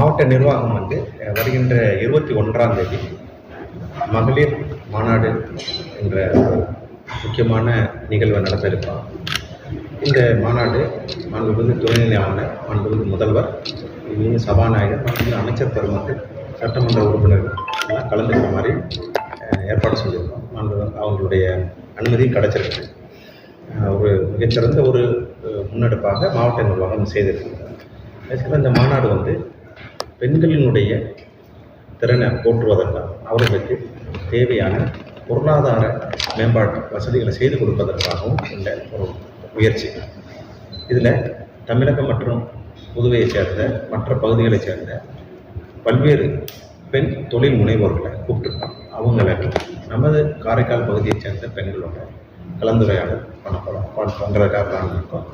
மாவட்ட நிர்வாகம் வந்து வருகின்ற இருபத்தி ஒன்றாம் தேதி மகளிர் மாநாடு என்ற முக்கியமான நிகழ்வை நடத்த இருக்கோம் இந்த மாநாடு மாண்புமிகு துணைநிலை ஆளுநர் மாண்புமிகு முதல்வர் இன்னும் சபாநாயகர் மாண்புமிகு அமைச்சர் பெருமக்கள் சட்டமன்ற உறுப்பினர்கள் எல்லாம் கலந்துக்கிற மாதிரி ஏற்பாடு செஞ்சுருக்கோம். மாண்பு அவங்களுடைய அனுமதியும் கிடைச்சிருக்கு. ஒரு மிகச்சிறந்த ஒரு முன்னெடுப்பாக மாவட்ட நிர்வாகம் செய்திருக்காங்க இந்த மாநாடு வந்து பெண்களினுடைய திறனை போற்றுவதற்காக அவர்களுக்கு தேவையான பொருளாதார மேம்பாட்டு வசதிகளை செய்து கொடுப்பதற்காகவும் இந்த ஒரு முயற்சி. இதில் தமிழகம் மற்றும் புதுவையைச் சேர்ந்த மற்ற பகுதிகளைச் சேர்ந்த பல்வேறு பெண் தொழில் முனைவோர்களை கூப்பிட்டுருக்கோம் அவங்கள நமது காரைக்கால் பகுதியைச் சேர்ந்த பெண்களோட கலந்துரையாடல் பண்ண போகிறோம் பண்ணுறதுக்காக பிளான் இருக்கோம்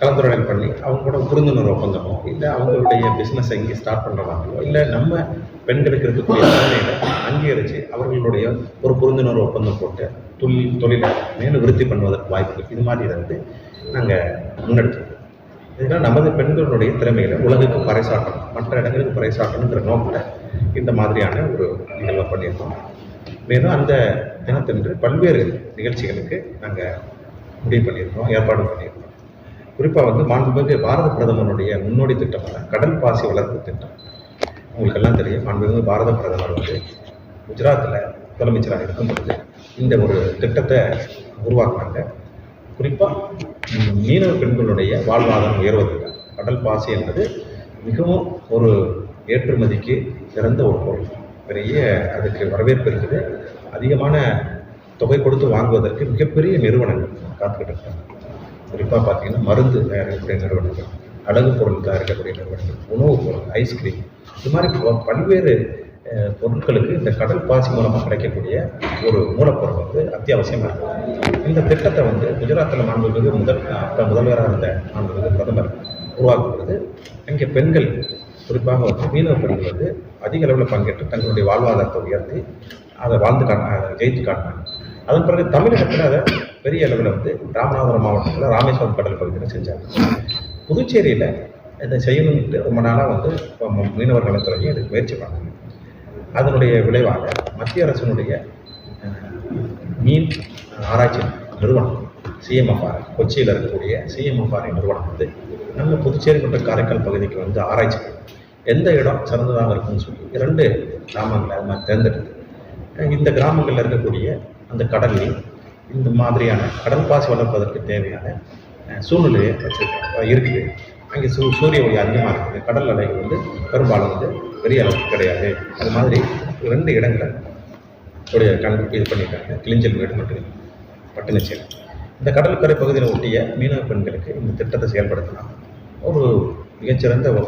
கலந்துரையாடல் பண்ணி அவங்க கூட புரிந்துணர்வு ஒப்பந்தமோ இல்லை அவங்களுடைய பிஸ்னஸ் எங்கே ஸ்டார்ட் பண்ணுறாங்களோ இல்லை நம்ம பெண்களுக்கு இருக்கக்கூடிய திறமைகளை அங்கீகரித்து அவர்களுடைய ஒரு புரிந்துணர்வு ஒப்பந்தம் போட்டு தொழில் தொழிலை மேலும் விருத்தி பண்ணுவதற்கு வாய்ப்பு இது மாதிரி இருந்து வந்து நாங்கள் முன்னெடுத்துருக்கோம். இதனால் நமது பெண்களுடைய திறமைகளை உலகுக்கு பறைசாட்டணும் மற்ற இடங்களுக்கு பறைசாட்டணுங்கிற நோக்கில் இந்த மாதிரியான ஒரு நிகழ்வை பண்ணியிருக்கோம். மேலும் அந்த தினத்தன்று பல்வேறு நிகழ்ச்சிகளுக்கு நாங்கள் முடிவு பண்ணியிருக்கோம் ஏற்பாடு பண்ணியிருக்கோம். குறிப்பாக வந்து மாண்புமிகு பாரத பிரதமருடைய முன்னோடி திட்டமான கடல் பாசி வளர்ப்பு திட்டம். உங்களுக்கு எல்லாம் தெரியும் மாண்புமிகு பாரத பிரதமர் வந்து குஜராத்தில் முதலமைச்சராக இருக்கும் பொழுது இந்த ஒரு திட்டத்தை உருவாக்குனாங்க. குறிப்பாக மீனவ பெண்களுடைய வாழ்வாதாரம் உயர்வதற்கு கடல் பாசி என்பது மிகவும் ஒரு ஏற்றுமதிக்கு சிறந்த ஒரு பொருள். பெரிய அதுக்கு வரவேற்பு இருக்குது. அதிகமான தொகை கொடுத்து வாங்குவதற்கு மிகப்பெரிய நிறுவனங்கள் காத்துக்கிட்டு இருக்காங்க. குறிப்பாக பார்த்தீங்கன்னா மருந்து தயாரிக்கக்கூடிய நிறுவனங்கள் அழகு பொருள் தயாரிக்கக்கூடிய நிறுவனங்கள் உணவுப் பொருள் ஐஸ்கிரீம் இது மாதிரி பல்வேறு பொருட்களுக்கு இந்த கடல் பாசி மூலமாக கிடைக்கக்கூடிய ஒரு மூலப்பொருள் வந்து அத்தியாவசியமாக இருக்கும் இந்த திட்டத்தை வந்து குஜராத்தில் மாண்புமிகு முதல் அப்போ முதல்வராக இருந்த மாண்புமிகு பிரதமர் உருவாக்கும் அங்கே பெண்கள் குறிப்பாக வந்து மீனவ பெண்கள் வந்து அதிக அளவில் பங்கேற்று தங்களுடைய வாழ்வாதாரத்தை உயர்த்தி அதை வாழ்ந்து காட்ட அதை ஜெயித்து காட்டினாங்க. அதன் பிறகு தமிழகத்தில் அதை பெரிய அளவில் வந்து ராமநாதபுரம் மாவட்டத்தில் ராமேஸ்வரம் கடல் பகுதியில் செஞ்சாங்க. புதுச்சேரியில் இதை செய்யணுன்ட்டு ரொம்ப நாளாக வந்து இப்போ ம- மீனவர் நலத்துறையும் இதுக்கு முயற்சி பண்ணாங்க அதனுடைய விளைவாக மத்திய அரசினுடைய மீன் ஆராய்ச்சி நிறுவனம் சிஎம்எஃப்ஆர் கொச்சியில் இருக்கக்கூடிய சிஎம்எஃப்ஆர் நிறுவனம் வந்து நம்ம புதுச்சேரி மற்றும் காரைக்கால் பகுதிக்கு வந்து ஆராய்ச்சி பண்ணி எந்த இடம் சிறந்ததாக இருக்கும்னு சொல்லி இரண்டு கிராமங்களை அது மாதிரி தேர்ந்தெடுத்து இந்த கிராமங்களில் இருக்கக்கூடிய அந்த கடல் இந்த மாதிரியான கடல் பாசி வளர்ப்பதற்கு தேவையான சூழ்நிலையை வச்சிருக்க இருக்குது. அங்கே சூ சூரிய ஒளி அதிகமாக இருக்குது. கடல் அலைகள் வந்து பெரும்பாலும் வந்து பெரிய அளவுக்கு கிடையாது. அது மாதிரி ரெண்டு இடங்களை உடைய கணக்கு இது பண்ணியிருக்காங்க. கிளிஞ்சல் வீடு மற்றும் பட்டினச்சேரி. இந்த கடற்கரை பகுதியில் ஒட்டிய மீனவ பெண்களுக்கு இந்த திட்டத்தை செயல்படுத்தலாம். ஒரு மிகச்சிறந்த ஒரு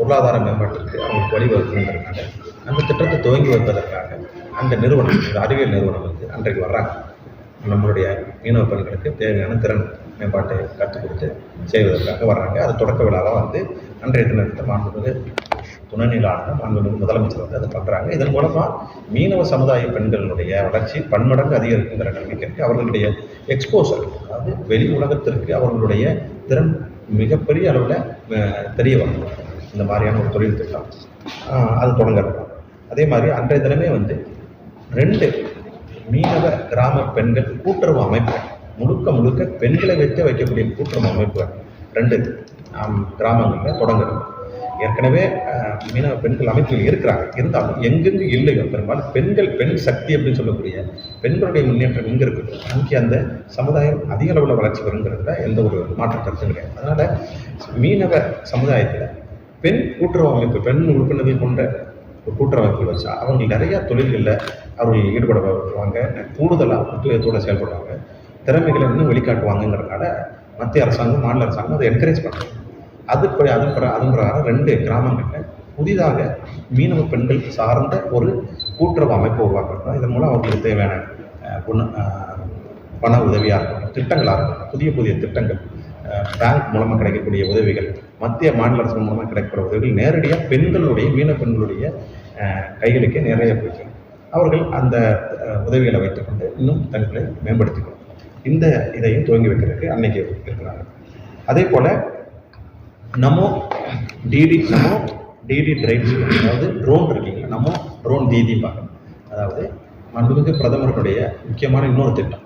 பொருளாதார மேம்பாட்டிற்கு அவங்களுக்கு வழிவகுக்கணுங்கிறதுக்காக அந்த திட்டத்தை துவங்கி வைப்பதற்காக அந்த நிறுவனம் இந்த அறிவியல் நிறுவனம் வந்து அன்றைக்கு வர்றாங்க. நம்மளுடைய மீனவ பெண்களுக்கு தேவையான திறன் மேம்பாட்டை கற்றுக் கொடுத்து செய்வதற்காக வர்றாங்க. அது தொடக்க விழாவாக வந்து அன்றைய தினத்தை மாண்புமிகு துணைநிலை ஆளுநர் மாண்புமிகு முதலமைச்சர் வந்து அதை பண்ணுறாங்க இதன் மூலமாக மீனவ சமுதாய பெண்களுடைய வளர்ச்சி பன்மடங்கு அதிகரிக்குங்கிற நம்பிக்கை இருக்குது அவர்களுடைய எக்ஸ்போசர் அதாவது வெளி உலகத்திற்கு அவர்களுடைய திறன் மிகப்பெரிய அளவில் தெரிய வரும். இந்த மாதிரியான ஒரு தொழில் திட்டம் அது தொடங்குறது அதே மாதிரி அன்றைய தினமே வந்து ரெண்டு மீனவ கிராம பெண்கள் கூட்டுறவு அமைப்புகள் முழுக்க முழுக்க பெண்களை வைத்து வைக்கக்கூடிய கூட்டுறவு அமைப்புகள் ரெண்டு கிராமங்களில் தொடங்குறது ஏற்கனவே மீனவ பெண்கள் அமைப்புகள் இருக்கிறாங்க. இருந்தாலும் எங்கெங்கு இல்லையோ பெரும்பாலும் பெண்கள் பெண் சக்தி அப்படின்னு சொல்லக்கூடிய பெண்களுடைய முன்னேற்றம் எங்கே இருக்குது. அங்கே அந்த சமுதாயம் அதிக அளவில் வளர்ச்சி வருங்கிறதுல எந்த ஒரு மாற்று கருத்தும் கிடையாது. அதனால் மீனவ சமுதாயத்தில் பெண் கூட்டுறவு அமைப்பு பெண் உறுப்பினர்கள் கொண்ட ஒரு கூட்டுறவு அமைப்பு வச்சா அவங்க நிறைய தொழில்களில் அவர்கள் ஈடுபட வருவாங்க கூடுதலாக முக்கியத்தோடு செயல்படுவாங்க திறமைகளை இன்னும் வெளிக்காட்டுவாங்கங்கிறதுனால மத்திய அரசாங்கம் மாநில அரசாங்கம் அதை என்கரேஜ் பண்ணுறாங்க அது படி அதன் அதன் பிரகாரம் ரெண்டு கிராமங்களில் புதிதாக மீனவ பெண்கள் சார்ந்த ஒரு கூட்டுறவு அமைப்பு உருவாக்கணும் இதன் மூலம் அவங்களுக்கு தேவையான குண பொண்ணு பண உதவியாக இருக்கட்டும் திட்டங்களாக இருக்கட்டும் புதிய புதிய திட்டங்கள் பேங்க் மூலமாக கிடைக்கக்கூடிய உதவிகள் மத்திய மாநில அரசு மூலமாக கிடைக்கிற உதவிகள் நேரடியாக பெண்களுடைய மீன பெண்களுடைய கைகளுக்கு கைகளுக்கே நிறைய போயிருக்கு அவர்கள் அந்த உதவிகளை வைத்துக்கொண்டு இன்னும் தங்களை மேம்படுத்திக்கணும் இந்த இதையும் துவங்கி வைக்கிறதுக்கு அன்னைக்கு இருக்கிறாங்க அதே போல் நமோ டிடி நமோ டிடி ட்ரெயின் அதாவது ட்ரோன் இருக்கீங்களா நம்ம ட்ரோன் தீதிம்பாங்க அதாவது மாண்புமிகு பிரதமருடைய முக்கியமான இன்னொரு திட்டம்.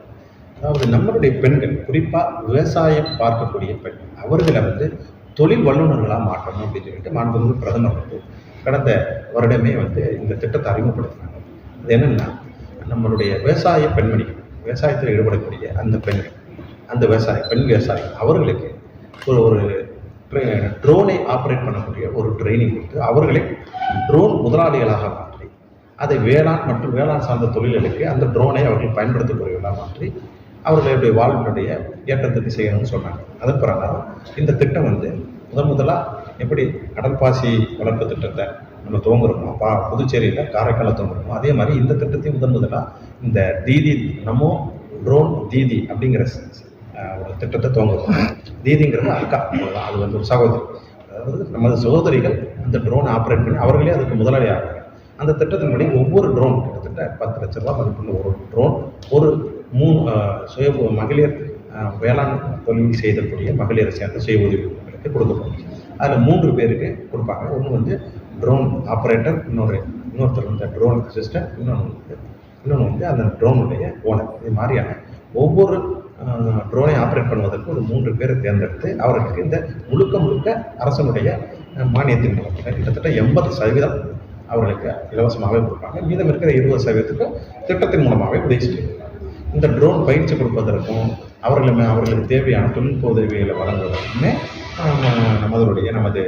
அதாவது நம்மளுடைய பெண்கள் குறிப்பாக விவசாயம் பார்க்கக்கூடிய பெண் அவர்களை வந்து தொழில் வல்லுநர்களாக மாற்றணும் அப்படின்னு சொல்லிட்டு மாண்புமிகு பிரதமர் வந்து கடந்த வருடமே வந்து இந்த திட்டத்தை அறிமுகப்படுத்தினாங்க. அது என்னென்னா நம்மளுடைய விவசாய பெண்மணிகள் விவசாயத்தில் ஈடுபடக்கூடிய அந்த பெண்கள் அந்த விவசாய பெண் விவசாயி அவர்களுக்கு ஒரு ஒரு ட்ரோனை ஆப்ரேட் பண்ணக்கூடிய ஒரு ட்ரைனிங் கொடுத்து அவர்களை ட்ரோன் முதலாளிகளாக மாற்றி அதை வேளாண் மற்றும் வேளாண் சார்ந்த தொழில்களுக்கு அந்த ட்ரோனை அவர்கள் பயன்படுத்தக்கூடியவர்களாக மாற்றி அவர்களுடைய வாழ்வினுடைய ஏற்றத்தை செய்யணும்னு சொன்னாங்க. அதன் பிரகாரம் இந்த திட்டம் வந்து முதன் முதலாக எப்படி கடற்பாசி வளர்ப்பு திட்டத்தை நம்ம துவங்குறோமோ பா புதுச்சேரியில் காரைக்காலை துவங்குறோமோ அதே மாதிரி இந்த திட்டத்தையும் முதன் முதலாக இந்த தீதி நமோ ட்ரோன் தீதி அப்படிங்கிற ஒரு திட்டத்தை துவங்குறோம். தீதிங்கிறது அக்கா அது வந்து ஒரு சகோதரி. அதாவது நமது சகோதரிகள் அந்த ட்ரோன் ஆப்ரேட் பண்ணி அவர்களே அதுக்கு முதலாளி ஆகிறாங்க அந்த திட்டத்தின்படி ஒவ்வொரு ட்ரோன் கிட்டத்தட்ட பத்து லட்ச ரூபா மதிப்புள்ள ஒரு ட்ரோன் ஒரு மூ சுய மகளிர் வேளாண் தொழில் செய்தக்கூடிய மகளிரை சேர்ந்த சுய உதவிகளுக்கு கொடுக்கப்படும். அதில் மூன்று பேருக்கு கொடுப்பாங்க. ஒன்று வந்து ட்ரோன் ஆப்ரேட்டர் இன்னொரு இன்னொருத்தர் வந்து ட்ரோன் அசிஸ்டன்ட் இன்னொன்று வந்து இன்னொன்று வந்து அந்த ட்ரோனுடைய ஓனர் இது மாதிரியான ஒவ்வொரு ட்ரோனை ஆப்ரேட் பண்ணுவதற்கு ஒரு மூன்று பேரை தேர்ந்தெடுத்து அவர்களுக்கு இந்த முழுக்க முழுக்க அரசனுடைய மானியத்தின் மூலம். கிட்டத்தட்ட எண்பது சதவீதம் அவர்களுக்கு இலவசமாகவே கொடுப்பாங்க. மீதம் இருக்கிற இருபது சதவீதத்துக்கும் திட்டத்தின் மூலமாகவே உதவி செய்வாங்க இந்த ட்ரோன் பயிற்சி கொடுப்பதற்கும் அவர்களுமே அவர்களுக்கு தேவையான தொழில்நுட்ப உதவிகளை வழங்குவதற்குமே ஆஹ், நமதுடைய நமது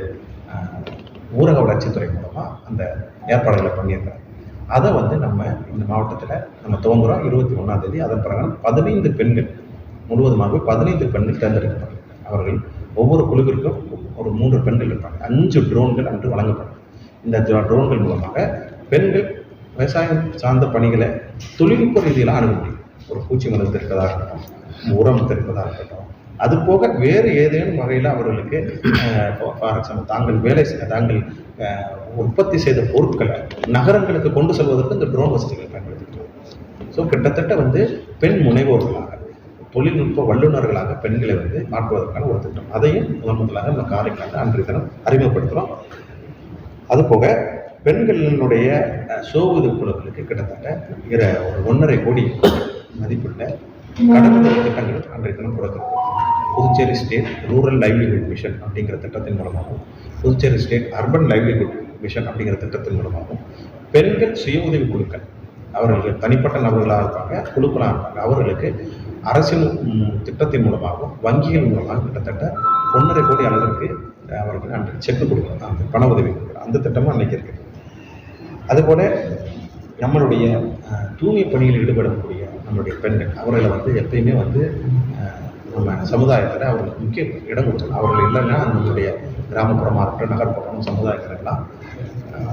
ஊரக வளர்ச்சித்துறை மூலமாக அந்த ஏற்பாடுகளை பண்ணியிருக்காங்க. அதை வந்து நம்ம இந்த மாவட்டத்தில் நம்ம துவங்குறோம். இருபத்தி ஒன்றாம் தேதி. அதன் பிறகு பதினைந்து பெண்கள் முழுவதுமாகவே பதினைந்து பெண்கள் தேர்ந்தெடுக்கப்பட்டாங்க அவர்கள் ஒவ்வொரு குழுவிற்கும் ஒரு மூன்று பெண்கள் இருப்பாங்க. அஞ்சு ட்ரோன்கள் அன்று வழங்கப்படும் இந்த ட்ரோன்கள் மூலமாக பெண்கள் விவசாயம் சார்ந்த பணிகளை தொழில்நுட்ப ரீதியில் அணுக முடியும். ஒரு பூச்சி மருந்து இருக்கிறதா இருக்கட்டும் உரம் இருக்கிறதா இருக்கட்டும் அது போக வேறு ஏதேனும் வகையில் அவர்களுக்கு ஃபார் எக்ஸாம்பிள் தாங்கள் வேலை செய்ய தாங்கள் உற்பத்தி செய்த பொருட்களை நகரங்களுக்கு கொண்டு செல்வதற்கு இந்த ட்ரோன் வசதிகளை பயன்படுத்திக்கிறோம் ஸோ கிட்டத்தட்ட வந்து பெண் முனைவோர்களாக தொழில்நுட்ப வல்லுநர்களாக பெண்களை வந்து மாற்றுவதற்கான ஒரு திட்டம். அதையும் முதன் முதலாக நம்ம காரைக்காலில் அன்றைய தினம் அறிமுகப்படுத்துகிறோம் அதுபோக பெண்களினுடைய சோவுது குழுக்களுக்கு கிட்டத்தட்ட இர ஒரு ஒன்றரை கோடி மதிப்புள்ள கடனுதவி திட்டங்கள் அன்றைய தினம் Puducherry state rural livelihood mission அப்படிங்கிற திட்டத்தின் மூலமாகவும் Puducherry state urban livelihood mission அப்படிங்கிற திட்டத்தின் மூலமாகவும் பெண்கள் சுய உதவி குழுக்கள் அவர்கள் தனிப்பட்ட நபர்களாக இருப்பாங்க குழுக்களாக இருப்பாங்க. அவர்களுக்கு அரசின் திட்டத்தின் மூலமாகவும் வங்கிகள் மூலமாக கிட்டத்தட்ட ஒன்றரை கோடி அளவிற்கு அவர்களுக்கு அன்றைக்கு செக் கொடுக்குறோம் அந்த பண உதவி கொடுக்குறோம் அந்த திட்டமும் அன்னைக்கு இருக்குது அதுபோல நம்மளுடைய தூய்மை பணியில் ஈடுபடக்கூடிய நம்மளுடைய பெண்கள் அவர்களை வந்து எப்பயுமே வந்து நம்ம சமுதாயத்தில் அவர்களுக்கு முக்கிய இடம் கொடுக்கணும். அவர்கள் இல்லைன்னா நம்மளுடைய கிராமப்புறமாக இருக்கட்டும் நகர்ப்புறம் சமுதாயத்திலலாம்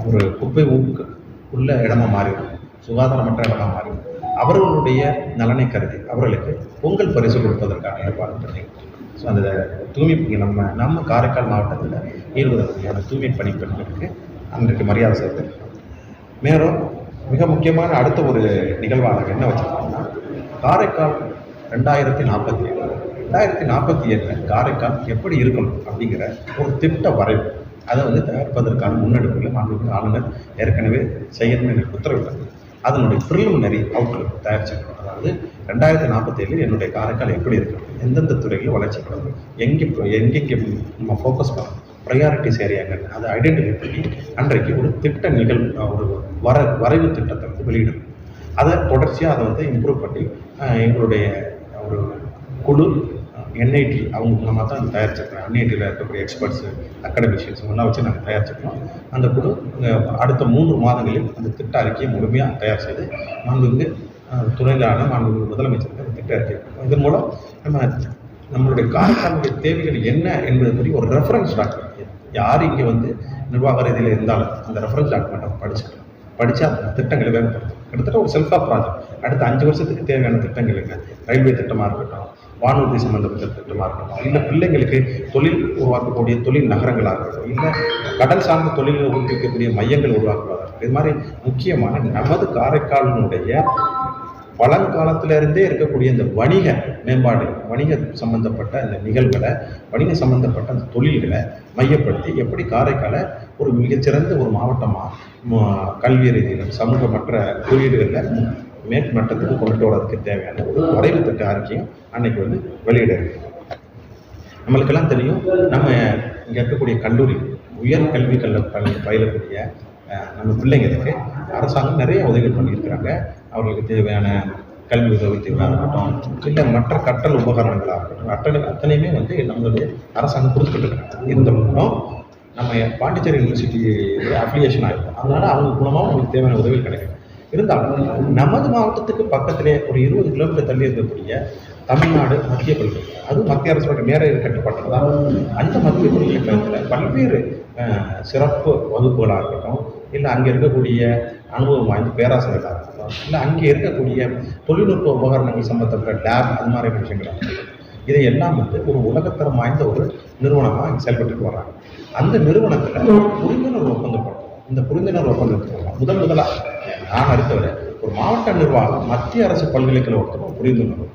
ஒரு குப்பை ஊக்கு உள்ள இடமா மாறிடும். சுகாதாரமற்ற இடமா மாறிடும். அவர்களுடைய நலனை கருதி அவர்களுக்கு பொங்கல் பரிசு கொடுப்பதற்கான ஏற்பாடு பண்ணி ஸோ அந்த தூய்மை பணி நம்ம நம்ம காரைக்கால் மாவட்டத்தில் இருபது வகையான தூய்மை பணி பெண்களுக்கு அன்றைக்கு மரியாதை செய்திருக்கோம் மேலும் மிக முக்கியமான அடுத்த ஒரு நிகழ்வாக என்ன வச்சுருக்கோம்னா காரைக்கால் ரெண்டாயிரத்தி நாற்பத்தி ஏழு. ரெண்டாயிரத்தி நாற்பத்தி ஏழில் காரைக்கால் எப்படி இருக்கணும் அப்படிங்கிற ஒரு திட்ட வரைவு. அதை வந்து தயாரிப்பதற்கான முன்னெடுப்புகளை மாண்புமிகு ஆளுநர் ஏற்கனவே செய்யணும்னு எனக்கு உத்தரவிட்டார் அதனுடைய ப்ரிலிமினரி அவுட்லுக் தயாரிச்சிருக்கணும் அதாவது ரெண்டாயிரத்தி நாற்பத்தி ஏழில் என்னுடைய காரைக்கால் எப்படி இருக்கணும் எந்தெந்த துறைகளில் வளர்ச்சி பண்ணணும் எங்கே எங்கெங்கே நம்ம ஃபோக்கஸ் பண்ணணும் ப்ரையாரிட்டிஸ் ஏரியாங்க அதை ஐடென்டிஃபை பண்ணி அன்றைக்கு ஒரு திட்ட நிகழ்வு ஒரு வர வரைவு திட்டத்தை வந்து வெளியிடணும். அதை தொடர்ச்சியாக அதை வந்து இம்ப்ரூவ் பண்ணி எங்களுடைய ஒரு குழு என்ஐடி அவங்க மூலமாக தான் தயாரிச்சிருக்கிறோம் என்ஐடியில் இருக்கக்கூடிய எக்ஸ்பர்ட்ஸு அகாடமிஷியன்ஸ் எல்லாம் வச்சு நாங்கள் தயாரிச்சிருக்கோம். அந்த குழு அடுத்த மூன்று மாதங்களில் அந்த திட்ட அறிக்கையை முழுமையாக தயார் செய்து மாண்புமிகு அஹ், துணையிலான மாண்புமிகு முதலமைச்சருக்கு அந்த திட்ட அறிக்கை இதன் மூலம் நம்ம நம்மளுடைய காரைக்காலுடைய தேவைகள் என்ன என்பது பற்றி ஒரு ரெஃபரன்ஸ் டாக்குமெண்ட் யார் இங்கே வந்து நிர்வாக ரீதியில் இருந்தாலும் அந்த ரெஃபரன்ஸ் டாக்குமெண்ட்டை படிச்சுக்கலாம். படித்து அந்த திட்டங்களை வேறுபடுத்தும் கிட்டத்தட்ட ஒரு செல்ஃப் ஆஃப் ப்ராஜெக்ட் அடுத்த அஞ்சு வருஷத்துக்கு தேவையான திட்டங்கள் ரயில்வே திட்டமாக இருக்கட்டும் வானூர்தி சம்மந்தப்பட்ட திட்டமாக இருக்கட்டும் இல்லை பிள்ளைங்களுக்கு தொழில் உருவாக்கக்கூடிய தொழில் நகரங்களாக இருக்கட்டும் இல்லை கடல் சார்ந்த தொழில்களை ஊக்குவிக்கக்கூடிய மையங்கள் உருவாக்குவதாக இது மாதிரி முக்கியமான நமது காரைக்காலினுடைய பழங்காலத்திலிருந்தே இருக்கக்கூடிய இந்த வணிக மேம்பாடு வணிக சம்பந்தப்பட்ட அந்த நிகழ்வுகளை வணிக சம்பந்தப்பட்ட அந்த தொழில்களை மையப்படுத்தி எப்படி காரைக்காலை ஒரு மிகச்சிறந்த ஒரு மாவட்டமாக கல்வி ரீதியிலும் சமூக மற்ற குறியீடுகளில் மேற்மட்டத்துக்கு கொண்டு வரதுக்கு தேவையான ஒரு வரைவு திட்ட அறிக்கையும் அன்னைக்கு வந்து வெளியிட இருக்கு. நம்மளுக்கெல்லாம் தெரியும் நம்ம இங்கே இருக்கக்கூடிய கல்லூரி உயர் கல்வி கல்ல பயிலக்கூடிய நம்ம பிள்ளைங்களுக்கு அரசாங்கம் நிறைய உதவிகள் பண்ணியிருக்கிறாங்க. அவர்களுக்கு தேவையான கல்வி உதவித்தொகையாக இருக்கட்டும் இல்லை மற்ற கற்றல் உபகரணங்களாக இருக்கட்டும் அத்தனை அத்தனையுமே வந்து நம்மளுடைய அரசாங்கம் கொடுத்துட்டு இருந்த மூலம் நம்ம பாண்டிச்சேரி யூனிவர்சிட்டி அஃபிலியேஷன் ஆகிருக்கும் அதனால் அவங்க மூலமாக நமக்கு தேவையான உதவி கிடைக்கும். இருந்தாலும் நமது மாவட்டத்துக்கு பக்கத்திலே ஒரு இருபது கிலோமீட்டர் தள்ளி இருக்கக்கூடிய தமிழ்நாடு மத்திய பல்கலை அது மத்திய அரசோட நேர கட்டுப்பாட்டில் அந்த மத்திய பல்கலைக்கழகத்தில் பல்வேறு சிறப்பு வகுப்புகளாக இருக்கட்டும் இல்லை அங்கே இருக்கக்கூடிய அனுபவம் வாய்ந்த பேராசிரியர்களாக இருக்கட்டும் இல்லை அங்கே இருக்கக்கூடிய தொழில்நுட்ப உபகரணங்கள் சம்பந்தப்பட்ட லேப் அது மாதிரி விஷயங்களாக இதை எல்லாம் வந்து ஒரு உலகத்தரம் வாய்ந்த ஒரு நிறுவனமாக இங்கே செயல்பட்டு வர்றாங்க. அந்த நிறுவனத்தில் புரிந்துணர்வு ஒப்பந்தம் போடணும். இந்த புரிந்துணர்வு ஒப்பந்தத்தில் முதல் முதலாக நான் அடுத்தவரை ஒரு மாவட்ட நிர்வாகம் மத்திய அரசு பல்கலைக்கழகத்தில் ஒரு புரிந்துணர்வு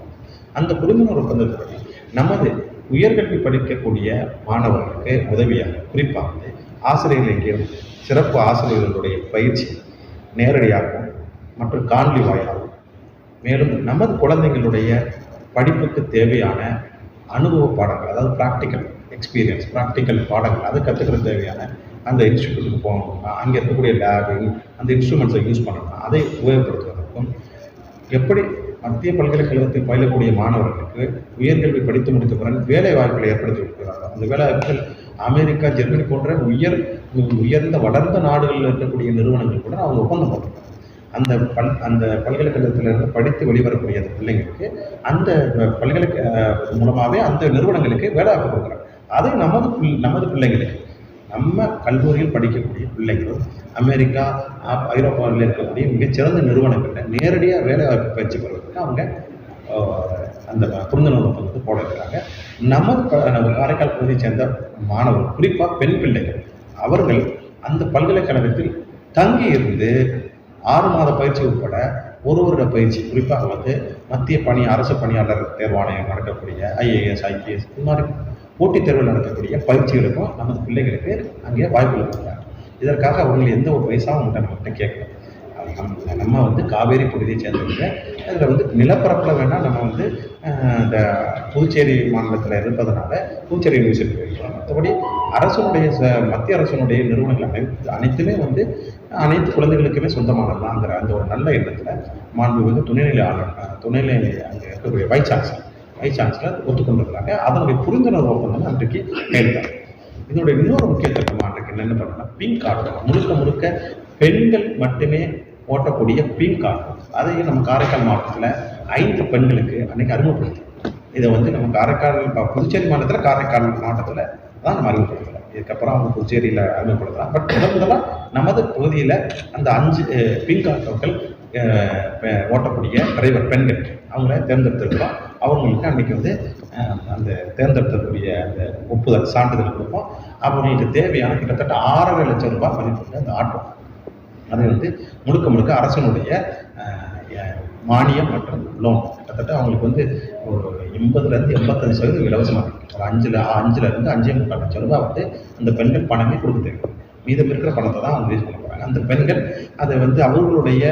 அந்த புரிந்துணர்வு ஒப்பந்தத்தை நமது உயர்கல்வி படிக்கக்கூடிய மாணவர்களுக்கு உதவியாக குறிப்பாக வந்து ஆசிரியர்கள் எங்கேயும் சிறப்பு ஆசிரியர்களுடைய பயிற்சி நேரடியாகவும் மற்றும் காணொலி வாயிலாகும் மேலும் நமது குழந்தைங்களுடைய படிப்புக்கு தேவையான அனுபவ பாடங்கள் அதாவது ப்ராக்டிக்கல் எக்ஸ்பீரியன்ஸ் ப்ராக்டிக்கல் பாடங்கள் அதை கற்றுக்கிறது தேவையான அந்த இன்ஸ்டியூட்டுக்கு போகணும்னா அங்கே இருக்கக்கூடிய லேபு அந்த இன்ஸ்ட்ருமெண்ட்ஸை யூஸ் பண்ணணும்னா அதை உபயோகப்படுத்துவதற்கும் எப்படி மத்திய பல்கலைக்கழகத்தில் பயிலக்கூடிய மாணவர்களுக்கு உயர்கல்வி படித்து முடித்த பிறகு வேலை வாய்ப்புகளை ஏற்படுத்தி கொடுக்கிறார்கள் அந்த வேலை வாய்ப்புகள் அமெரிக்கா ஜெர்மனி போன்ற உயர் உயர்ந்த வளர்ந்த நாடுகளில் இருக்கக்கூடிய நிறுவனங்கள் கூட அவங்க ஒப்பந்தம் போட்டிருக்காங்க. அந்த பல் அந்த பல்கலைக்கழகத்திலிருந்து படித்து வெளிவரக்கூடிய அந்த பிள்ளைங்களுக்கு அந்த பல்கலைக்க மூலமாகவே அந்த நிறுவனங்களுக்கு வேலை வாய்ப்பு கொடுக்குறாங்க. அது நமது நமது பிள்ளைங்களுக்கு நம்ம கல்லூரியில் படிக்கக்கூடிய பிள்ளைகளும் அமெரிக்கா ஐரோப்பாவில் இருக்கக்கூடிய மிகச்சிறந்த நிறுவனங்களில் நேரடியாக வேலை வாய்ப்பு பயிற்சி பெறுவதற்கு அவங்க அந்த புரிந்துணர்வு வந்து போட இருக்கிறாங்க நமது ப- நம்ம காரைக்கால் பகுதியை சேர்ந்த மாணவர்கள் குறிப்பாக பெண் பிள்ளைகள் அவர்கள் அந்த பல்கலைக்கழகத்தில் தங்கி இருந்து ஆறு மாத பயிற்சி உட்பட ஒரு வருட பயிற்சி குறிப்பாக வந்து மத்திய பணி அரசு பணியாளர் தேர்வாணையம் நடக்கக்கூடிய ஐஏஎஸ் ஐபிஎஸ் இது மாதிரி போட்டித் தேர்வில் நடக்கக்கூடிய பயிற்சிகளுக்கும் நமது பிள்ளைகளுக்கு அங்கே வாய்ப்புகள் கொடுக்குறாங்க இதற்காக அவர்கள் எந்த ஒரு பைசாவும் உங்கள்கிட்ட நம்மகிட்ட கேட்கணும் நம்ம நம்ம வந்து காவேரி பகுதியை சேர்ந்தவங்க. அதில் வந்து நிலப்பரப்பில் வேணால் நம்ம வந்து இந்த புதுச்சேரி மாநிலத்தில் இருப்பதனால புதுச்சேரி யூனிவர்சிட்டி போயிருக்கிறோம் மற்றபடி அரசனுடைய ச- மத்திய அரசனுடைய நிறுவனங்கள் அனைத்து அனைத்துமே வந்து அனைத்து குழந்தைகளுக்குமே சொந்தமானதாங்கிற அந்த ஒரு நல்ல எண்ணத்தில் மாண்புமிகு துணைநிலை ஆளுநர் துணைநிலை அங்கே இருக்கக்கூடிய வைஸ் சான்சலர் வைஸ் சான்சலர் ஒத்துக்கொண்டிருக்கிறாங்க. அதனுடைய புரிந்துணர்வு ஒப்பந்தம் அன்றைக்கு மேல்தான் இதனுடைய இன்னொரு முக்கிய திட்டமாக அன்றைக்கு என்னென்ன பண்ணணும்னா பிங்க் கார்டு முழுக்க முழுக்க பெண்கள் மட்டுமே ஓட்டக்கூடிய பிங்க் கார்டு அதையும் நம்ம காரைக்கால் மாவட்டத்தில் ஐந்து பெண்களுக்கு அன்னைக்கு அறிமுகப்படுத்தி இதை வந்து நம்ம காரைக்கால் புதுச்சேரி மாநிலத்தில் காரைக்கால் மாவட்டத்தில் தான் நம்ம அறிமுகப்படுத்தலாம் இதுக்கப்புறம் அவங்க புதுச்சேரியில் அறிமுகப்படுத்தலாம் பட் முதல் முதலாக நமது பகுதியில் அந்த அஞ்சு பிங்க் ஆட்டோக்கள் ஓட்டக்கூடிய டிரைவர் பெண்கள் அவங்கள தேர்ந்தெடுத்திருக்கிறோம். அவங்களுக்கு அன்றைக்கி வந்து அந்த தேர்ந்தெடுக்கக்கூடிய அந்த ஒப்புதல் சான்றிதழ் கொடுப்போம். அவங்களுக்கு தேவையான கிட்டத்தட்ட ஆறரை லட்சம் ரூபாய் மதிப்புள்ள அந்த ஆட்டோ. அதை வந்து முழுக்க முழுக்க அரசனுடைய மானியம் மற்றும் லோன் கிட்டத்தட்ட அவங்களுக்கு வந்து ஒரு எண்பதுலேருந்து எண்பத்தஞ்சு சதவீதம் இலவசமாக இருக்கு ஒரு அஞ்சில் அஞ்சுலேருந்து அஞ்சே முக்கால் லட்சம் ரூபாய் வந்து அந்த பெண்கள் பணமே கொடுக்க தேவை மீதம் இருக்கிற பணத்தை தான் அவங்க யூஸ் பண்ண போகிறாங்க அந்த பெண்கள் அதை வந்து அவர்களுடைய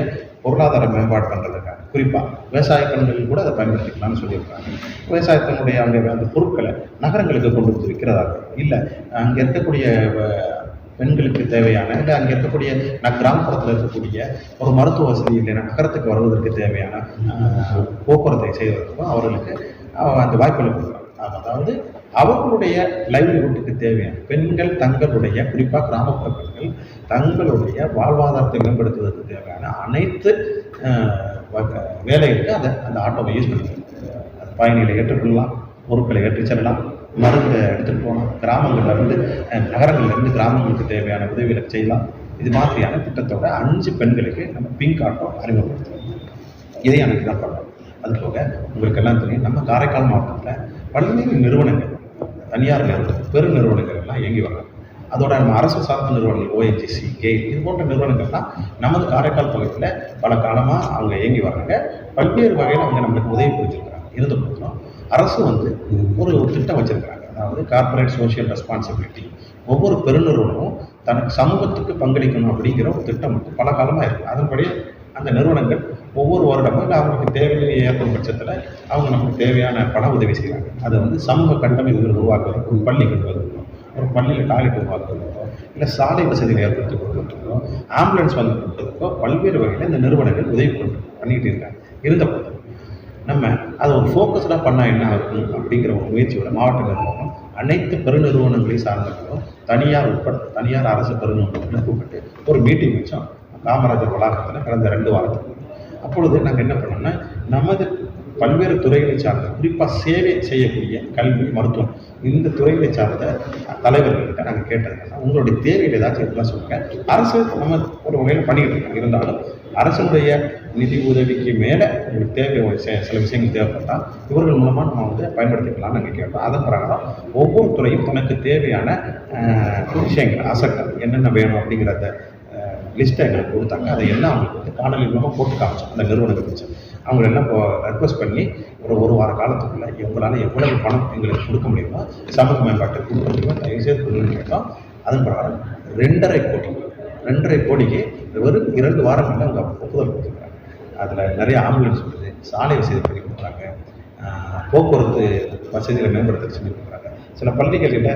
பொருளாதார மேம்பாடு பண்ணுறதுக்காக குறிப்பாக விவசாய பெண்கள் கூட அதை பயன்படுத்திக்கலாம்னு சொல்லியிருக்காங்க. விவசாயத்தினுடைய அங்கே அந்த பொருட்களை நகரங்களுக்கு கொண்டு வந்து விற்கிறதாக இல்லை அங்கே இருக்கக்கூடிய பெண்களுக்கு தேவையான இல்லை அங்கே இருக்கக்கூடிய நான் கிராமப்புறத்தில் இருக்கக்கூடிய ஒரு மருத்துவ வசதி இல்லைன்னா நகரத்துக்கு வருவதற்கு தேவையான போக்குவரத்தை செய்வதற்கும் அவர்களுக்கு அந்த வாய்ப்புகளை கொடுக்கலாம் அதாவது அவர்களுடைய லைவ்லிஹுட்டுக்கு தேவையான பெண்கள் தங்களுடைய குறிப்பாக கிராமப்புற பெண்கள் தங்களுடைய வாழ்வாதாரத்தை மேம்படுத்துவதற்கு தேவையான அனைத்து வேலைகளுக்கு அதை அந்த ஆட்டோவை யூஸ் பண்ணிக்கலாம் அந்த பயணிகளை ஏற்றுக்கொள்ளலாம் பொருட்களை ஏற்றிச் செல்லலாம். மருந்து எடுத்துகிட்டு போகலாம் கிராமங்கள்லேருந்து நகரங்கள்லேருந்து இருந்து கிராமங்களுக்கு தேவையான உதவிகளை செய்யலாம். இது மாதிரியான திட்டத்தோட அஞ்சு பெண்களுக்கு நம்ம பிங்க் ஆட்டோ அறிமுகப்படுத்துவோம் இதை அன்னைக்கு தான் பண்ணோம். அது போக உங்களுக்கு எல்லாம் தெரியும் நம்ம காரைக்கால் மாவட்டத்தில் பல்வேறு நிறுவனங்கள் தனியார் நிறுவனங்கள் பெரு நிறுவனங்கள் எல்லாம் இயங்கி வர்றாங்க அதோட நம்ம அரசு சார்ந்த நிறுவனங்கள் ஓஎன்ஜிசி கெயில் இது போன்ற நிறுவனங்கள்லாம் நமது காரைக்கால் பகுதியில் பல காலமாக அவங்க இயங்கி வர்றாங்க பல்வேறு வகையில் அவங்க நம்மளுக்கு உதவி புரிஞ்சிருக்கிறாங்க. இருந்து போதும் அரசு வந்து ஒரு திட்டம் வச்சிருக்கிறாங்க. அதாவது கார்ப்பரேட் சோஷியல் ரெஸ்பான்சிபிலிட்டி ஒவ்வொரு பெருநிறுவனமும் தனக்கு சமூகத்துக்கு பங்களிக்கணும் அப்படிங்கிற ஒரு திட்டம் வந்து பல காலமாக இருக்குது அதன்படி அந்த நிறுவனங்கள் ஒவ்வொரு வருடமும் இல்லை அவங்களுக்கு தேவையை ஏற்படும் பட்சத்தில் அவங்க நமக்கு தேவையான பண உதவி செய்கிறாங்க அது வந்து சமூக கட்டமைப்புகள் உருவாக்குறது ஒரு பள்ளி கட்டுவதற்கும் ஒரு பள்ளியில் டாய்லெட் உருவாக்குறதுக்கோ இல்லை சாலை வசதிகள் ஏற்படுத்தி கொடுக்கறதுக்கோ ஆம்புலன்ஸ் வந்து கொடுக்கறதுக்கோ பல்வேறு வகையில் இந்த நிறுவனங்கள் உதவி கொண்டு பண்ணிக்கிட்டு இருக்காங்க. இருந்த நம்ம அதை ஒரு ஃபோக்கஸ்டாக பண்ணால் என்ன ஆகும் அப்படிங்கிற ஒரு முயற்சியோட மாவட்ட நிர்வாகம் அனைத்து பெருநிறுவனங்களையும் சார்ந்தவர்களும் தனியார் உட்பட தனியார் அரசு பெருநிறுவனங்களை கூப்பிட்டு ஒரு மீட்டிங் வச்சோம். காமராஜர் வளாகத்தில் கடந்த ரெண்டு வாரத்துக்கு அப்பொழுது நாங்கள் என்ன பண்ணோம்னா நமது பல்வேறு துறைகளை சார்ந்த குறிப்பாக சேவை செய்யக்கூடிய கல்வி மருத்துவம் இந்த துறைகளை சார்ந்த தலைவர்கள்கிட்ட நாங்கள் கேட்டதுன்னா உங்களுடைய தேவைகள் ஏதாச்சும் இருந்தால் சொல்லுங்கள் அரசு நம்ம ஒரு வகையில் பண்ணிக்கிட்டு இருக்கோம் இருந்தாலும் அரசனுடைய நிதி உதவிக்கு மேலே உங்களுக்கு தேவை சில விஷயங்கள் தேவைப்பட்டால் இவர்கள் மூலமாக நம்ம வந்து பயன்படுத்திக்கலாம்னு நாங்கள் கேட்டோம். அதன் பிரகாரம் ஒவ்வொரு துறையும் தனக்கு தேவையான விஷயங்கள் அசட்கள் என்னென்ன வேணும் அப்படிங்கிறத லிஸ்ட்டை எங்களுக்கு கொடுத்தாங்க. அதை எல்லாம் அவங்களுக்கு வந்து காணொலி மூலமாக போட்டு காமிச்சோம். அந்த நிறுவனத்தை வச்சு அவங்க எல்லாம் இப்போ ரெக்வஸ்ட் பண்ணி ஒரு ஒரு வார காலத்துக்குள்ள உங்களால் எவ்வளவு பணம் எங்களுக்கு கொடுக்க முடியுமோ சமூக மேம்பாட்டுக்கு கொடுக்க முடியுமோ தயவுசெய்து கொடுங்க கேட்டோம். அதன் பிரகாரம் ரெண்டரை கோடி ரெண்டரை கோடிக்கு வெறும் இரண்டு வாரங்களில் அவங்க ஒப்புதல் கொடுத்துருக்காங்க. அதில் நிறைய ஆம்புலன்ஸ் வருது சாலை வசதி பண்ணி கொடுக்குறாங்க. போக்குவரத்து வசதிகளை மேம்படுத்த சொல்லி கொடுக்குறாங்க. சில பள்ளிகளில்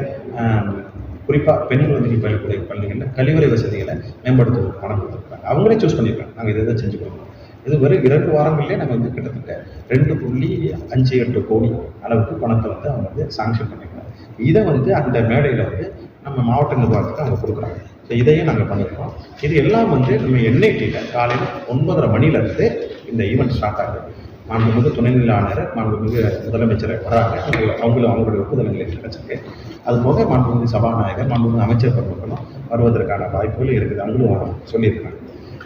குறிப்பாக பெண்கள் வந்து பயிலக்கூடிய பள்ளிகளில் கழிவறை வசதிகளை மேம்படுத்துவதற்கு பணம் கொடுத்துருக்காங்க. அவங்களே சூஸ் பண்ணியிருக்காங்க நாங்கள் இதை தான் செஞ்சு கொடுக்கணும். இது வெறும் இரண்டு வாரங்கள்லேயே நாங்கள் வந்து கிட்டத்தட்ட ரெண்டு புள்ளி அஞ்சு எட்டு கோடி அளவுக்கு பணத்தை வந்து அவங்க வந்து சாங்ஷன் பண்ணியிருக்காங்க இதை வந்து அந்த மேடையில் வந்து நம்ம மாவட்ட நிர்வாகத்துக்கு அவங்க கொடுக்குறாங்க. இதையும் நாங்கள் பண்ணியிருக்கோம் இது எல்லாம் வந்து நம்ம என்ஐடியில் காலையில் ஒன்பதரை மணிலேருந்து இந்த ஈவெண்ட் ஸ்டார்ட் ஆகுது. மாண்புமிகு துணைநிலை ஆணையர் மாண்புமிகு முதலமைச்சர் வராங்க. அவங்களும் அவங்களுடைய ஒப்புதலங்களை கிடைச்சிருக்கு அது போக மாண்புமிகு சபாநாயகர் மாண்புமிகு அமைச்சர் பெருமக்களும் வருவதற்கான வாய்ப்புகள் இருக்குது. அவங்களும் சொல்லியிருக்காங்க.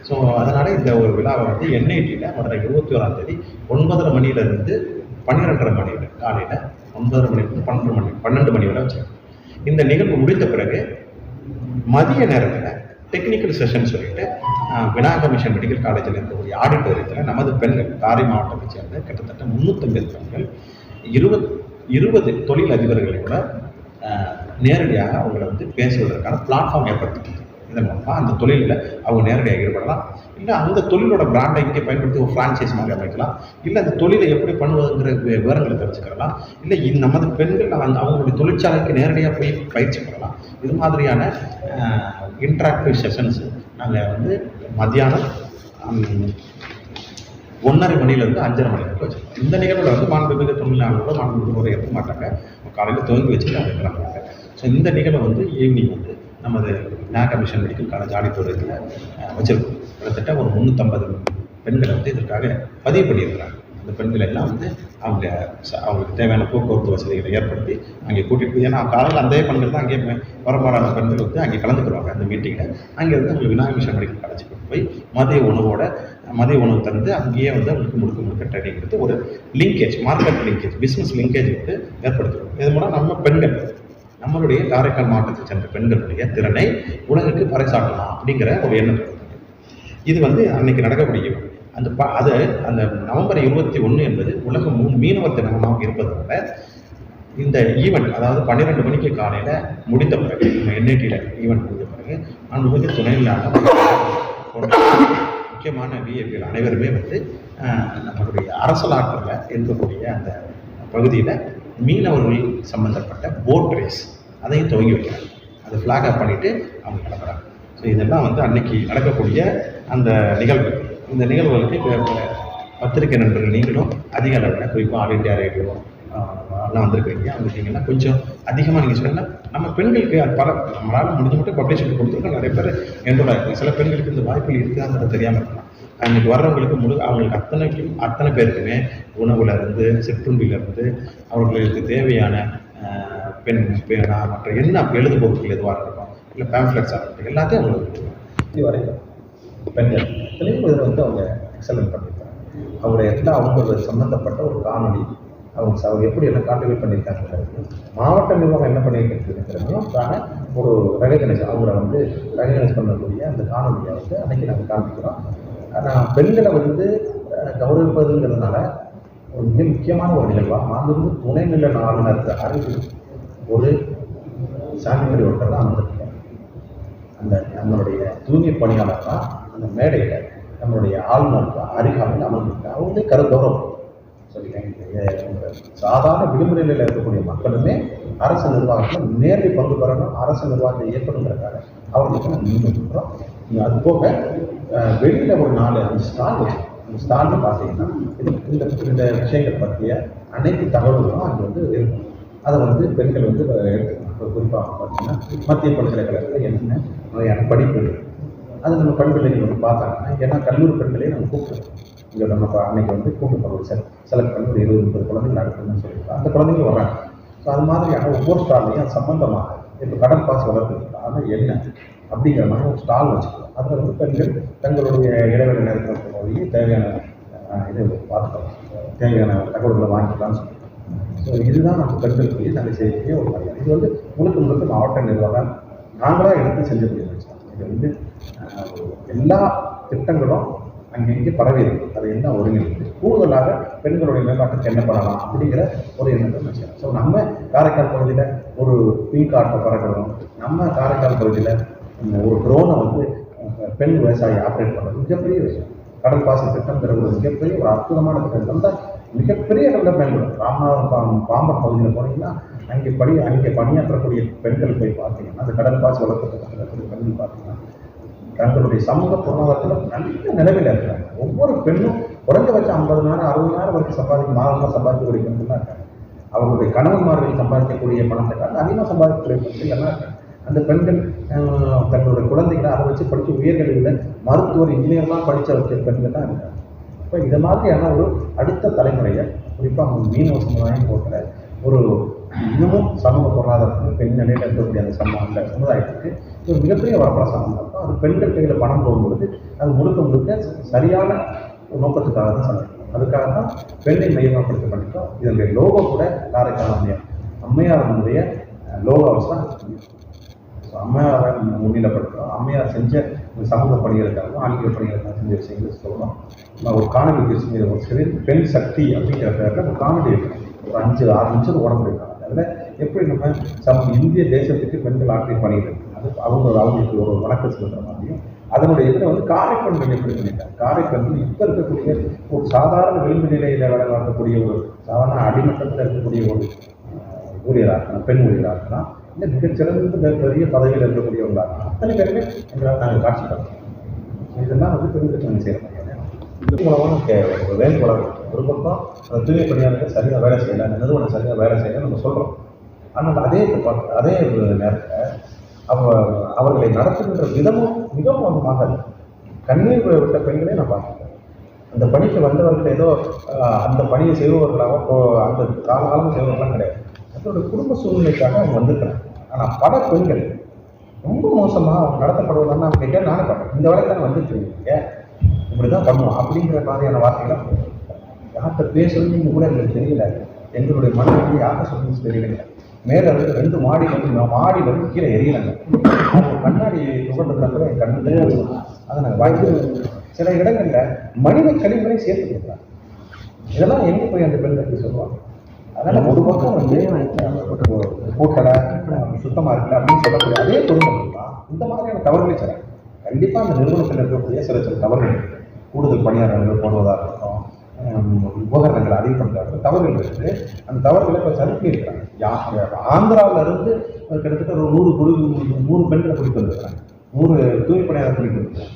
ஸோ அதனால் இந்த ஒரு விழாவை வந்து என்ஐடியில் வர இருபத்தி ஓராம் தேதி ஒன்பதரை மணியிலேருந்து பன்னிரெண்டரை மணியில் காலையில் ஒன்பதரை மணிலிருந்து பன்னெண்டு மணி பன்னெண்டு மணி வரை வச்சிருக்கோம். இந்த நிகழ்வு முடிந்த பிறகு மதிய நேரத்தில் டெக்னிக்கல் செஷன் சொல்லிட்டு விநாயக விநாயகா மிஷன் மெடிக்கல் காலேஜில் இருக்கக்கூடிய ஆடிட்டோரியத்தில் நமது பெண்கள் காரை மாவட்டத்தை சேர்ந்த கிட்டத்தட்ட முந்நூற்றம்பது பெண்கள் இருபது இருபது தொழில் அதிபர்களோட கூட நேரடியாக அவங்கள வந்து பேசுவதற்கான பிளாட்ஃபார்ம் ஏற்படுத்திட்டு இதன் மூலமாக அந்த தொழிலில் அவங்க நேரடியாக ஈடுபடலாம். இல்லை அந்த தொழிலோட பிராண்டை இங்கே பயன்படுத்தி ஒரு ஃப்ரான்ச்சைஸ் மாதிரி அமைக்கலாம். இல்லை அந்த தொழிலை எப்படி பண்ணுவதுங்கிற விவரங்களை தெரிஞ்சுக்கலாம். இல்லை இந்த நமது பெண்கள் அந்த அவங்களுடைய தொழிற்சாலைக்கு நேரடியாக போய் பயிற்சி பண்ணலாம் இது மாதிரியான இன்ட்ராக்டிவ் செஷன்ஸ் நாங்கள் வந்து மத்தியானம் ஒன்றரை மணிலேருந்து அஞ்சரை மணி வரைக்கும் வச்சுருக்கோம். இந்த நிகழ்வில் வந்து மாண்புமிகு தொழிலாளர்களோட மாண்புமிகு முறை எடுக்க மாட்டாங்க. காலையில் துவங்கி வச்சுட்டு அவங்க கிளம்புறாங்க ஸோ இந்த நிகழ்வை வந்து ஈவினிங் வந்து நமது நாகா மிஷன் மெடிக்கல் காலேஜ் ஆடிட்டோரியத்தில் வச்சுருக்கோம் கிட்டத்தட்ட ஒரு முந்நூற்றம்பது பெண்களை வந்து இதற்காக பதிவு பண்ணியிருக்கிறாங்க. அந்த பெண்கள் எல்லாம் வந்து அவங்க அவங்களுக்கு தேவையான போக்குவரத்து வசதிகளை ஏற்படுத்தி அங்கே கூட்டிகிட்டு போய் ஏன்னா காலையில் அந்த பெண்கள் தான் அங்கே வரப்பாடான பெண்கள் வந்து அங்கே கலந்துக்கிறாங்க அந்த மீட்டிங்கில் அங்கே வந்து அவங்க விநாயக மிஷன் மெடிக்கல் காலேஜ் கொண்டு போய் மதிய உணவோட மதிய உணவு தந்து அங்கேயே வந்து அவங்களுக்கு முழுக்க முழுக்க ட்ரைனிங் கொடுத்து ஒரு linkage market linkage business linkage வந்து ஏற்படுத்துவோம் இது மூலம் நம்ம பெண்கள் நம்மளுடைய காரைக்கால் மாவட்டத்தை சென்ற பெண்களுடைய திறனை உலகுக்கு பறைசாட்டலாம் அப்படிங்கிற ஒரு எண்ணம் இது வந்து அன்னைக்கு நடக்கக்கூடிய அந்த ப அது அந்த நவம்பர் இருபத்தி ஒன்று என்பது உலக மூ மீனவர் தினமாக இருப்பதனால இந்த ஈவெண்ட் அதாவது பன்னிரெண்டு மணிக்கு காலையில் முடித்த பிறகு நம்ம என்ஐடியில் ஈவெண்ட் முடித்த பிறகு நான் துணையிலான துணையில்லாத முக்கியமான விஏபிகள் அனைவருமே வந்து நம்மளுடைய அரசலாற்றில் இருக்கக்கூடிய அந்த பகுதியில் மீனவர்கள் சம்பந்தப்பட்ட போட் ரேஸ் அதையும் துவங்கி வைக்கிறாங்க. அதை ஃப்ளாக் அப் பண்ணிவிட்டு அவங்க கிளம்புறாங்க. ஸோ இதெல்லாம் வந்து அன்னைக்கு நடக்கக்கூடிய அந்த நிகழ்வு. இந்த நிகழ்வுகளுக்கு பத்திரிகை நண்பர்கள் நீங்களும் அதிக அளவில் குறிப்பாக ஆல் இண்டியா ரேடியோ எல்லாம் வந்திருக்கிறீங்க. வந்திருக்கீங்கன்னா கொஞ்சம் அதிகமாக நீங்கள் சொன்னால் நம்ம பெண்களுக்கு அது பல நம்மளால் முடிஞ்ச மட்டும் பப்ளிசிட்டி கொடுத்துருக்கோம். நிறைய பேர் என்னோட சில பெண்களுக்கு இந்த வாய்ப்புகள் இருக்குதாங்கிறத தெரியாமல் இருக்கலாம். அன்றைக்கி வர்றவங்களுக்கு முழு அவங்களுக்கு அத்தனைக்கும் அத்தனை பேருக்குமே உணவுலேருந்து இருந்து அவர்களுக்கு தேவையான பென் பேனா மற்ற என்ன எழுது பொருட்கள் எதுவாக இருக்கட்டும் இல்லை பேம்ப்ளெட்ஸாக இருக்கட்டும் எல்லாத்தையும் அவங்களுக்கு கொடுத்துருவாங்க. இது வரைக்கும் பெண்கள் இதுலேயும் இதில் வந்து அவங்க எக்ஸலன்ட் பண்ணியிருக்காங்க. அவங்களுடைய எல்லா அவங்க சம்மந்தப்பட்ட ஒரு காணொலி அவங்க அவங்க எப்படி எல்லாம் கான்ட்ரிபியூட் பண்ணியிருக்காங்க மாவட்ட நிர்வாகம் என்ன பண்ணியிருக்கிறதுங்கிறதையும் ஒரு ரெகனைஸ் அவங்கள வந்து ரெகனைஸ் பண்ணக்கூடிய அந்த காணொலியை வந்து அன்னைக்கு நாங்கள் காமிக்கிறோம் ஆனால் பெண்களை வந்து கௌரவிப்பதுங்கிறதுனால ஒரு மிக முக்கியமான ஒரு நிகழ்வாக மாண்புமிகு துணைநிலை ஆளுநர் அறிவு ஒரு சாமிமணி ஒருத்தர் தான் அமர்ந்திருக்கார். அந்த நம்மளுடைய தூய்மை பணியாளர் தான் அந்த மேடையில் நம்மளுடைய ஆளுநர் தான் அருகாமையில் அமர்ந்திருக்கார். அவங்க வந்து கரு கௌரவம் சாதாரண விடுமுறையில் இருக்கக்கூடிய மக்களுமே அரசு நிர்வாகத்தில் நேரடி பங்கு பெறணும் அரசு நிர்வாகத்தை இயக்கணுங்கிறதுக்காக அவர்களுக்கு நம்ம நியமிக்கிறோம் அது போக வெளியில் ஒரு நாலு அஞ்சு ஸ்டால் அந்த ஸ்டால்னு பார்த்தீங்கன்னா இந்த இந்த விஷயங்கள் பற்றிய அனைத்து தகவல்களும் அங்கே வந்து இருக்கும் அதை வந்து பெண்கள் வந்து எடுத்துக்கணும். குறிப்பாக பார்த்தீங்கன்னா மத்திய பல்கலைக்கழகத்தில் என்னென்ன வகையான படிப்பு அது நம்ம பெண் பிள்ளைகள் வந்து பார்த்தாங்கன்னா ஏன்னா கல்லூரி பெண்களையும் நம்ம கூப்பிடுறோம் இங்கே நம்ம அன்னைக்கு வந்து கூப்பிட்டு போகிறோம் சில செலக்ட் பண்ணி ஒரு இருபது முப்பது குழந்தைகள் நடக்கணும்னு சொல்லியிருக்கோம் அந்த குழந்தைங்க வர்றாங்க ஸோ அது மாதிரியான ஒவ்வொரு ஸ்டால்லையும் அது சம்பந்தமாக இப்போ கடல் பாசி வளர்க்குறதுக்கு அது என்ன அப்படிங்கிற மாதிரி ஒரு ஸ்டால் வச்சுக்கலாம். அதில் வந்து பெண்கள் தங்களுடைய இடைவெளி நேரத்தில் போய் தேவையான இது பார்த்துக்கலாம். தேவையான தகவல்களை வாங்கிக்கலாம்னு சொல்லி ஸோ இதுதான் நம்ம பெண்களுக்கு நாங்கள் செய்யக்கூடிய ஒரு மரியாதை இது வந்து முழுக்க முழுக்க மாவட்ட நிர்வாகம் நாங்களாக எடுத்து செஞ்சக்கூடிய விஷயம். இது வந்து எல்லா திட்டங்களும் அங்கங்கே பரவி இருக்கு. அதை என்ன ஒருங்கிணைந்து கூடுதலாக பெண்களுடைய மேம்பாட்டுக்கு என்ன பண்ணலாம் அப்படிங்கிற ஒரு எண்ணத்தை வச்சுக்கலாம் ஸோ நம்ம காரைக்கால் பகுதியில் ஒரு பிங்க் ஆட்டை பறக்கணும் நம்ம காரைக்கால் பகுதியில் ஒரு ட்ரோனை வந்து பெண் விவசாயி ஆப்ரேட் பண்ணுறது மிகப்பெரிய விஷயம். கடல் பாசி திட்டம்ங்கிற ஒரு மிகப்பெரிய ஒரு அற்புதமான திட்டம். தான் மிகப்பெரிய அளவில் பயன்படும். ராமநாதபுரம் பாம் பாம்பன் பகுதியில் போனீங்கன்னா அங்கே பணி அங்கே பணியாற்றக்கூடிய பெண்கள் போய் பார்த்தீங்கன்னா அந்த கடல் பாசி வளர்ப்பு பெண்கள் பார்த்தீங்கன்னா தங்களுடைய சமூக பொருளாதாரத்தில் நல்ல நிலைமையில் இருக்கிறாங்க ஒவ்வொரு பெண்ணும் குறைஞ்சபட்சம் ஐம்பதுனாயிரம் அறுபதாயிரம் வரைக்கும் சம்பாதிக்க மாதமாக சம்பாதிக்கக்கூடிய பெண்கள்லாம் இருக்காங்க. அவர்களுடைய கணவன்மார்கள் சம்பாதிக்கக்கூடிய பணத்தை காட்டிலும் அதிகமாக சம்பாதிக்கக்கூடிய பெண்கள் எல்லாம் இருக்காங்க. அந்த பெண்கள் தங்களுடைய குழந்தைகளை அதை வச்சு படித்து உயர்கல்வியில் மருத்துவர் இன்ஜினியர்லாம் படித்த வச்ச பெண்கள் தான் இருக்காங்க. இப்போ இதை மாதிரியான ஒரு அடுத்த தலைமுறையை குறிப்பாக மீனவ சமுதாயம் போன்ற ஒரு இன்னமும் சமூக பொருளாதாரத்துக்கு பெண் நிலையில் இருக்கக்கூடிய அந்த சமூக அந்த சமுதாயத்துக்கு ஒரு மிகப்பெரிய வரப்பிரசாதம் இருக்கும். அது பெண்கள் கையில் பணம் போகும்பொழுது அது முழுக்க முழுக்க சரியான ஒரு நோக்கத்துக்காக தான் சமைக்கும் அதுக்காக தான் பெண்ணை மையமாகப்படுத்த பண்ணிட்டோம். இதனுடைய லோகோ கூட காரைக்கால் அம்மையார். அம்மையாரனுடைய லோகோ வச்சு தான். அம்மையாரை முன்னிலைப்படுத்துகிறோம் அம்மையார் செஞ்ச சமூக பணிகளுக்காகவும் ஆன்மீக பணிகளுக்காக செஞ்ச விஷயங்கள் சொல்லணும். நான் ஒரு காணொலி பேசுகிற ஒரு சிறு பெண் சக்தி அப்படிங்கிற பேரில் ஒரு காணொலி ஒரு அஞ்சு ஆறு நிமிஷம் உடம்பு இருக்காங்க அதில் எப்படி நம்ம சம இந்திய தேசத்துக்கு பெண்கள் ஆற்றிய பணிகள் அது அவங்க அவங்களுக்கு ஒரு வணக்கம் சொல்கிற மாதிரியும் அதனுடைய இதில் வந்து காரைப்பெண்கள் எப்படி பண்ணிட்டாங்க காரைப்பெண்கள் இப்போ இருக்கக்கூடிய ஒரு சாதாரண விளிம்பு நிலையில் வேலை பார்க்கக்கூடிய ஒரு சாதாரண அடிமட்டத்தில் இருக்கக்கூடிய ஒரு ஊழியராக இருக்கலாம் பெண் ஊழியராக இருக்கலாம் மிகச்சிறந்த பெரிய பதவியில் இருக்கக்கூடியவங்களா அத்தனை பேருமே எங்களால் நாங்கள் காட்சி காட்டுறோம் இதெல்லாம் வந்து பெண்களுக்கு நாங்கள் செய்ய முடியாது இது மூலமாக ஒரு வேண்டுகோளாக இருக்கும் ஒரு பக்கம் அந்த தூய பணியாளர்கள் சரியாக வேலை செய்யலை அந்த நிறுவனம் சரியாக வேலை செய்யலை நம்ம சொல்கிறோம் ஆனால் அதே அதே நேரத்தில் அவ அவர்களை நடத்துகின்ற விதமும் மிகவும் மோசமாக இருக்கு. கண்ணீர் விட்ட பெண்களே நான் பார்க்குறேன் அந்த பணிக்கு வந்தவர்கள் ஏதோ அந்த பணியை செய்பவர்களாக அந்த காலகாலம் செய்பவர்களாம் கிடையாது. அதோட குடும்ப சூழ்நிலைக்காக அவங்க வந்திருக்கிறாங்க. ஆனால் பல பெண்கள் ரொம்ப மோசமாக அவங்க நடத்தப்படுவதான்னு நான் கேட்டால் நானும் பார்த்தேன் இந்த வேலைக்கு தானே வந்துருக்கீங்க இப்படி தான் பண்ணுவோம் அப்படிங்கிற மாதிரியான வார்த்தைகளை யார்கிட்ட பேசணும்னு கூட எங்களுக்கு தெரியல. எங்களுடைய மனநிலை யார்கிட்ட சொல்லணும்னு தெரியல மேலே வந்து ரெண்டு மாடி வந்து மாடி வந்து கீழே எரியலைங்க. அவங்க கண்ணாடி நுகர்ந்ததுல கூட என் கண்ணு அதை நாங்கள் வாய்ப்பு சில இடங்களில் மனித கழிவுகளை சேர்த்து கொடுக்குறாங்க இதெல்லாம் எங்கே போய் அந்த பெண்களுக்கு சொல்லுவாங்க? அதனால் ஒரு பக்கம் வந்து கூட்டலை சுத்தமாக இருக்கல அப்படின்னு சொல்லக்கூடிய அதே குடும்பங்கள் தான் இந்த மாதிரியான தவறுகளை செய்கிறாங்க கண்டிப்பாக அந்த நிறுவனத்தில் இருக்கக்கூடிய சில சில தவறுகள் கூடுதல் பணியாளர்கள் போடுவதாக இருக்கட்டும் ஹம், உபகரணங்களை அதிகப்படுத்ததாக இருக்கட்டும் தவறுகள் இருக்குது அந்த தவறுகளை இப்போ சரி பண்ணியிருக்கிறாங்க யா- ஆந்திராவுல இருந்து கிட்டத்தட்ட ஒரு நூறு குழு நூறு பெண்களை பிடித்து வந்திருக்காங்க. நூறு தூய்மை பணியாளர் பிடித்து வந்திருக்காங்க.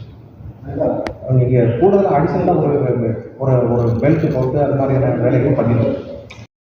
அவங்க இங்கே கூடுதலாக அடிஷனலாக ஒரு ஒரு ஒரு பெல்ட் போட்டு அது மாதிரியான வேலைகளும் பண்ணிட்டு